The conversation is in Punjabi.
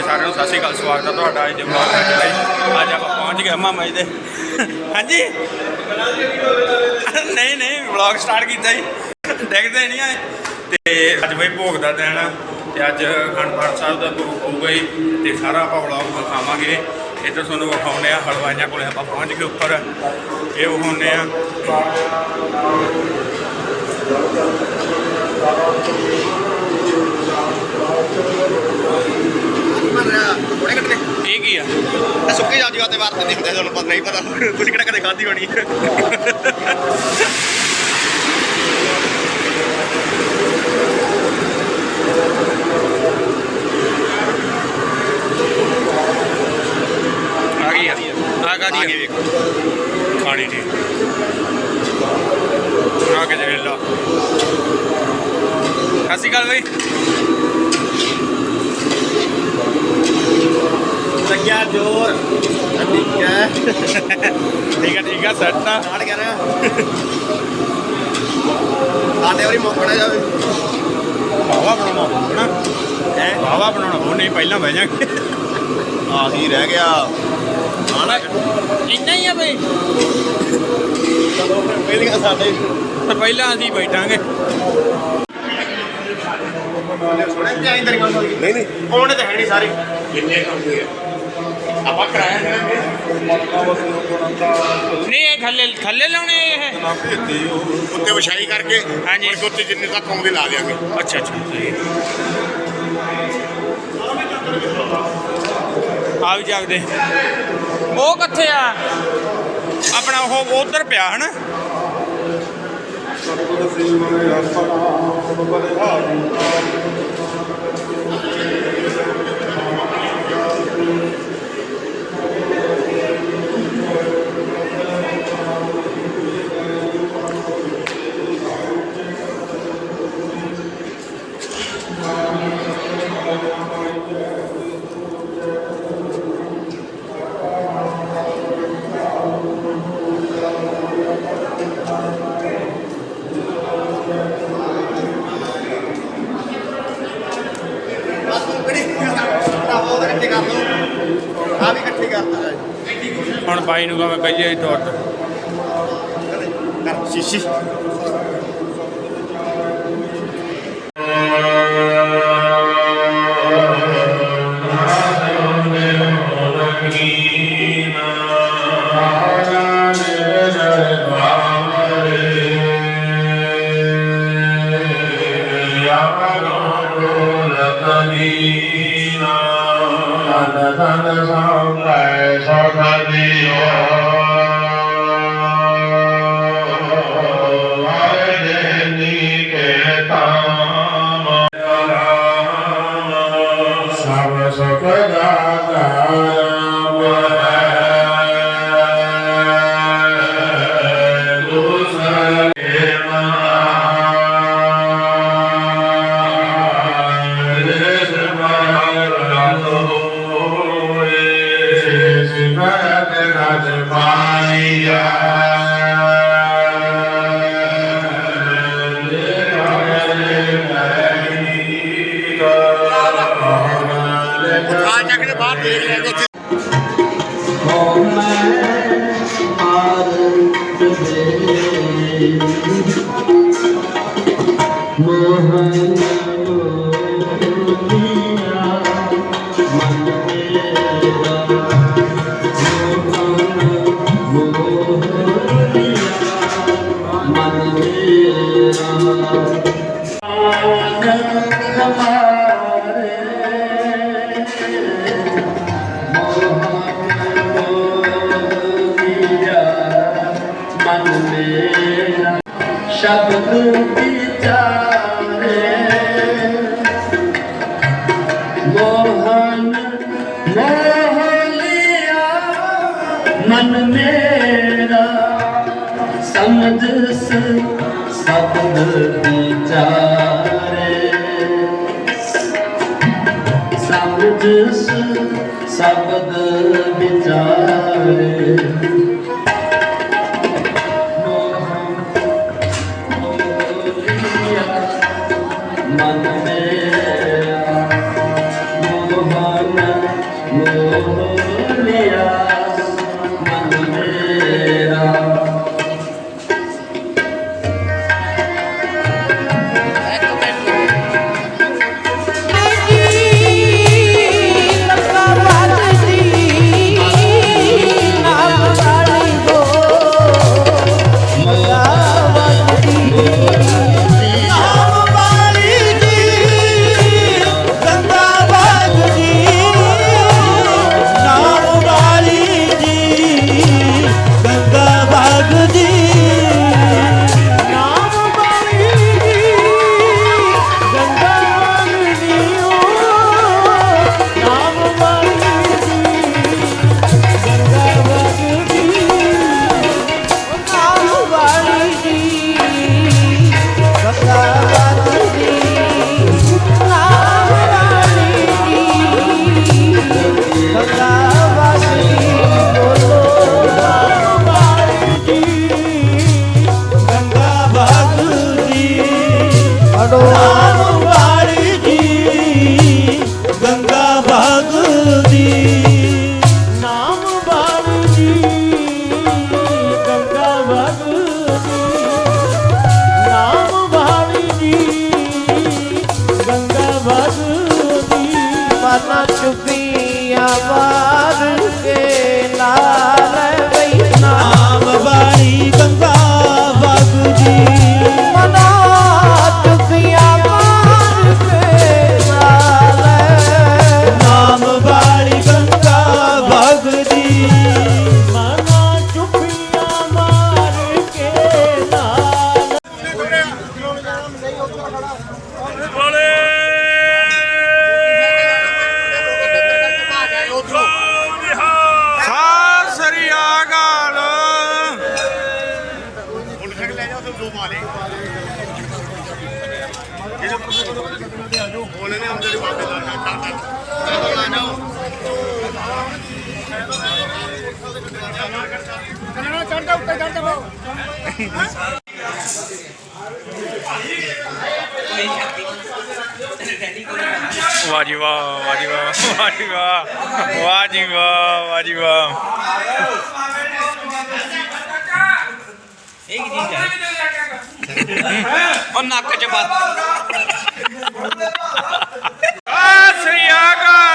ਬਈ ਸਾਰਿਆਂ ਨੂੰ ਸਤਿ ਸ਼੍ਰੀ ਅਕਾਲ, ਸਵਾਗਤ ਹੈ ਤੁਹਾਡਾ ਅੱਜ ਦੇ ਵਲੌਗ ਵਿੱਚ ਬਈ ਅੱਜ ਆਪਾਂ ਪਹੁੰਚ ਗਏ ਅੰਮਾ ਮਈ ਦੇ। ਹਾਂਜੀ? ਨਹੀਂ ਨਹੀਂ ਵਲੌਗ ਸਟਾਰਟ ਕੀਤਾ ਜੀ। ਦੇਖਦੇ ਨਹੀਂ ਆਏ। ਤੇ ਅੱਜ ਬਾਈ ਭੋਗ ਦਾ ਦਿਨ ਆ, ਤੇ ਅੱਜ ਅਖੰਡ ਸਾਹਿਬ ਦਾ ਭੋਗ ਹੋਊਗਾ ਜੀ। ਤੇ ਸਾਰਾ ਆਪਾਂ ਵਲੌਗ ਵਿਖਾਵਾਂਗੇ। ਇੱਧਰ ਤੁਹਾਨੂੰ ਵਿਖਾਉਂਦੇ ਆ, ਹਲਵਾਈਆਂ ਕੋਲੇ ਆਪਾਂ ਪਹੁੰਚ ਗਏ ਉੱਪਰ। ਇਹ ਵਿਖਾਉਂਦੇ ਆ। ਥੋੜੇ ਕੱਟਨੇ ਇਹ ਕੀ ਆ? ਇਹ ਸੁੱਕੇ ਜਾਜੂਆ ਤੇ ਵਾਰ ਨਹੀਂ ਹੁੰਦੇ ਤੁਹਾਨੂੰ ਪਤਾ ਨਹੀਂ ਪਤਾ ਤੁਸੀਂ ਕਿਹੜਾ ਕਦੇ ਖਾਧੀ ਹੋਣੀ ਆ ਗਈ ਆ। ਆ ਗਾ ਆ ਦੀ ਵੇਖੋ। ਖਾਣੀ ਦੀ ਆ ਕੇ ਦੇ ਲਾ। ਸਤਿ ਸ਼੍ਰੀ ਅਕਾਲ ਬਈ। ਲੱਗਿਆ ਜੋਰ। ਠੀਕ ਹੈ। ਠੀਕ ਆ ਠੀਕ ਆ ਸੈੱਟ ਆ ਨਾੜ ਗਿਆ ਨਾ ਸਾਡੇ ਵਾਰੀ ਮੋਕਣਾ ਜਾਵੇ। ਵਾਵਾ ਬਣਾਉਣਾ ਹੋਣਾ ਹੈ? ਵਾਵਾ ਬਣਾਉਣਾ ਉਹ ਨਹੀਂ ਪਹਿਲਾਂ ਬਹਿ ਜਾਗੇ। ਆਹੀ ਰਹਿ ਗਿਆ। ਆਣਾ ਇੰਨਾ ਹੀ ਆ ਬਈ। ਚਲੋ ਫਿਰ ਪਹਿਲੀਆਂ ਸਾਡੇ। ਤੇ ਪਹਿਲਾਂ ਅਸੀਂ ਬੈਠਾਂਗੇ। ਨਹੀਂ ਨਹੀਂ। ਉਹਨੇ ਤਾਂ ਹੈ ਨਹੀਂ ਸਾਰੇ। ਕਿੰਨੇ ਕੰਮ ਹੋਏ ਆਪਾਂ ਕਰਾਇਆ ਨਹੀਂ ਇਹ ਥੱਲੇ ਥੱਲੇ ਲਾਉਣੇ ਇਹ? ਉੱਤੇ ਵਿਛਾਈ ਕਰਕੇ ਹਾਂਜੀ। ਉੱਤੇ ਜਿੰਨੇ ਤੱਕ ਆਉਂਦੇ ਲਾ ਦਿਆਂਗੇ। ਅੱਛਾ ਅੱਛਾ। ਆ ਵੀ ਜਾਗਦੇ। ਉਹ ਕਿੱਥੇ ਆ? ਆਪਣਾ ਉਹ ਉਧਰ ਪਿਆ ਹਨਾ? ਬਸ ਇਕੱਠੇ ਕਰ ਲਓ। ਆ ਵੀ ਇਕੱਠੇ ਕਰ ਦੋ ਹੁਣ ਬਾਈ ਨੂੰ ਕਹਾਂ ਕਹੀਏ ਟੁੱਟ। ਕਰ ਸ਼ੀਸ਼ੀ। ਆ ਚੱਕ ਸਮਝ ਸ ਸ਼ਬਦ ਵਿਚਾਰੇ ਮਨ ਚੁਪੀਆਂ ਵਾਰ ਕੇ ਲਾਲ ਵਈ ਨਾਮ ਵਾਲੀ ਗੰਗਾ ਭਗਦੀ ਜੀ ਵਾਹ ਜੀ ਵਾਹ ਵਾਹ ਜੀ ਵਾਹ ਵਾਹ ਜੀ ਵਾਹ। ਵਾਹ ਜੀ ਵਾਹ ਵਾਹ ਜੀ ਵਾਹ ਉਹ ਨੱਕ ਚ ਬੱਤ ਸਤਿ ਸ੍ਰੀ ਅਕਾਲ।